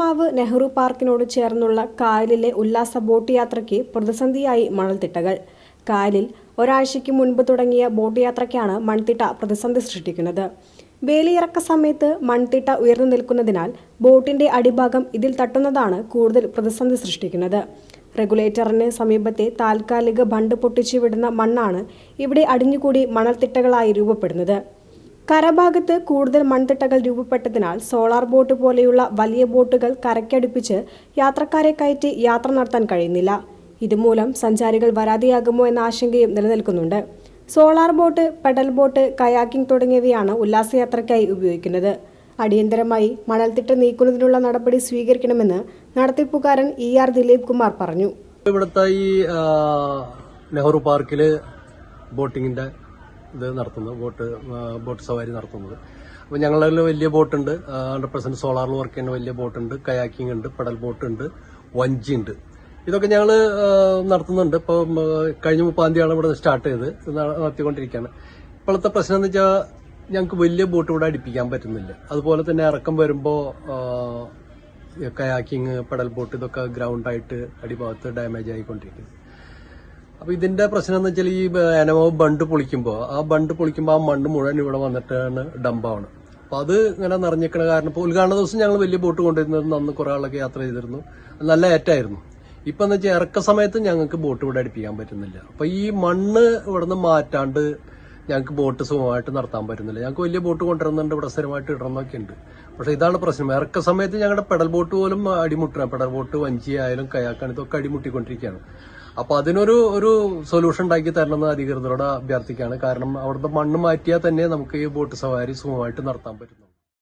ഏനമാവ് നെഹ്റു പാർക്കിനോട് ചേർന്നുള്ള കായലിലെ ഉല്ലാസ ബോട്ട് യാത്രയ്ക്ക് പ്രതിസന്ധിയായി മണൽത്തിട്ടകൾ. കായലിൽ ഒരാഴ്ചയ്ക്ക് മുൻപ് തുടങ്ങിയ ബോട്ട് യാത്രയ്ക്കാണ് മൺതിട്ട പ്രതിസന്ധി സൃഷ്ടിക്കുന്നത്. വേലിയിറക്ക സമയത്ത് മൺതിട്ട ഉയർന്നു നിൽക്കുന്നതിനാൽ ബോട്ടിന്റെ അടിഭാഗം ഇതിൽ തട്ടുന്നതാണ് കൂടുതൽ പ്രതിസന്ധി സൃഷ്ടിക്കുന്നത്. റെഗുലേറ്ററിന് സമീപത്തെ താൽക്കാലിക ബണ്ട് പൊട്ടിച്ചു വിടുന്ന മണ്ണാണ് ഇവിടെ അടിഞ്ഞുകൂടി മണൽത്തിട്ടകളായി രൂപപ്പെടുന്നത്. കരഭാഗത്ത് കൂടുതൽ മൺതിട്ടകൾ രൂപപ്പെട്ടതിനാൽ സോളാർ ബോട്ട് പോലെയുള്ള വലിയ ബോട്ടുകൾ കരയ്ക്കടുപ്പിച്ച് യാത്രക്കാരെ കയറ്റി യാത്ര നടത്താൻ കഴിയുന്നില്ല. ഇതുമൂലം സഞ്ചാരികൾ വരാതെയാകുമോ എന്ന ആശങ്കയും നിലനിൽക്കുന്നുണ്ട്. Solar boat pedal boat kayaking തുടങ്ങിയവയാണ് ഉല്ലാസയാത്രയ്ക്കായി ഉപയോഗിക്കുന്നത്. അടിയന്തരമായി മണൽത്തിട്ട നീക്കുന്നതിനുള്ള നടപടി സ്വീകരിക്കണമെന്ന് നടത്തിപ്പുകാരൻ ഇ ആർ ദിലീപ് കുമാർ പറഞ്ഞു. ഇവിടുത്തെ ഈ നെഹ്റു പാർക്കിൽ ബോട്ടിങ്ങിന്റെ ഇത് നടത്തുന്നത് ബോട്ട് ബോട്ട് സവാരി നടത്തുന്നത്. അപ്പോൾ ഞങ്ങളതിൽ വലിയ ബോട്ടുണ്ട്. ഹൺഡ്രഡ് പെർസെന്റ് സോളാറിൽ വർക്ക് ചെയ്യുന്ന വലിയ ബോട്ടുണ്ട്. കയാക്കിംഗ് ഉണ്ട് പടൽ ബോട്ടുണ്ട് വഞ്ചി ഉണ്ട്. ഇതൊക്കെ ഞങ്ങൾ നടത്തുന്നുണ്ട്. ഇപ്പോൾ കഴിഞ്ഞ മുപ്പാം തീയതിയാണ് ഇവിടെ സ്റ്റാർട്ട് ചെയ്ത്. നടത്തിക്കൊണ്ടിരിക്കുകയാണ് ഇപ്പോഴത്തെ പ്രശ്നം എന്ന് വെച്ചാൽ ഞങ്ങൾക്ക് വലിയ ബോട്ട് ഇവിടെ അടുപ്പിക്കാൻ പറ്റുന്നില്ല. അതുപോലെ തന്നെ ഇറക്കം വരുമ്പോൾ കയാക്കിങ് പടൽ ബോട്ട് ഇതൊക്കെ ഗ്രൗണ്ടായിട്ട് അടിഭാഗത്ത് ഡാമേജ് ആയിക്കൊണ്ടിരിക്കുന്നു അപ്പൊ ഇതിന്റെ പ്രശ്നം എന്ന് വെച്ചാൽ ഈ അനമോ ബണ്ട് പൊളിക്കുമ്പോൾ ആ ബണ്ട് പൊളിക്കുമ്പോൾ ആ മണ്ണ് മുഴുവൻ ഇവിടെ വന്നിട്ടാണ് ഡംപാണ്. അപ്പൊ അത് ഇങ്ങനെ നിറഞ്ഞിക്കണ കാരണം ഇപ്പോൾ ഉദ്ഘാടന ദിവസം ഞങ്ങൾ വലിയ ബോട്ട് കൊണ്ടുവരുന്നത് അന്ന് കുറെ ആളൊക്കെ യാത്ര ചെയ്തിരുന്നു. നല്ല ഏറ്റായിരുന്നു ഇപ്പൊ എന്ന് വെച്ചാൽ ഇറക്ക സമയത്ത് ഞങ്ങൾക്ക് ബോട്ട് ഇവിടെ അടുപ്പിക്കാൻ പറ്റുന്നില്ല. അപ്പൊ ഈ മണ്ണ് ഇവിടുന്ന് മാറ്റാണ്ട് ഞങ്ങൾക്ക് ബോട്ട് സുഖമായിട്ട് നടത്താൻ പറ്റുന്നില്ല. ഞങ്ങൾക്ക് വലിയ ബോട്ട് കൊണ്ടുവരുന്നുണ്ട് ഇവിടെ സ്ഥിരമായിട്ട് ഇടണമെന്നൊക്കെ ഉണ്ട്. പക്ഷേ ഇതാണ് പ്രശ്നം. ഇറക്ക സമയത്ത് ഞങ്ങളുടെ പെഡൽ ബോട്ട് പോലും അടിമുട്ടണം. പെഡൽ ബോട്ട് വഞ്ചി ആയാലും കയാക്കാണ് ഇതൊക്കെ അടിമുട്ടിക്കൊണ്ടിരിക്കുകയാണ്. അപ്പൊ അതിനൊരു ഒരു സൊല്യൂഷൻ ഉണ്ടാക്കി തരണമെന്ന് അധികൃതരോട് അഭ്യർത്ഥിക്കുകയാണ്. കാരണം അവിടുത്തെ മണ്ണ് മാറ്റിയാൽ തന്നെ നമുക്ക് ഈ ബോട്ട് സവാരി സുഖമായിട്ട് നടത്താൻ പറ്റുന്നു